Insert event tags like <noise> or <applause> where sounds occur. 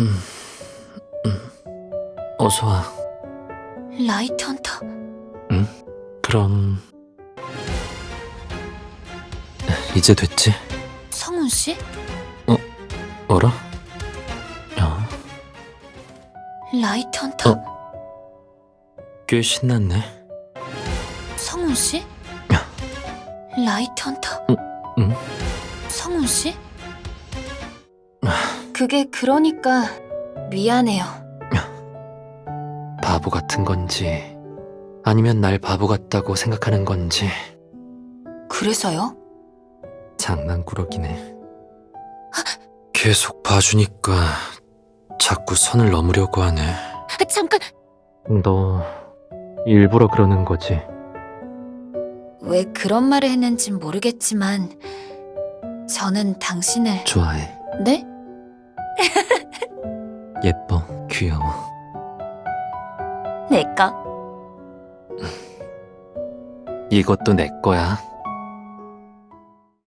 음, 음. 어서 와. 라이트 헌터. 그럼 이제 됐지? 성훈 씨? 어라? 야, 라이트 헌터. 어? 꽤 신났네. 성훈 씨? 라이트 헌터. 응? 그게 그러니까 미안해요. <laughs> 바보 같은 건지 아니면 날 바보 같다고 생각하는 건지 그래서요? 장난꾸러기네. 계속 봐주니까 자꾸 선을 넘으려고 하네. 아, 잠깐. 너 일부러 그러는 거지? 왜 그런 말을 했는진 모르겠지만 저는 당신을 좋아해. 네? 예뻐. 귀여워. 내가 이것도 내 거야.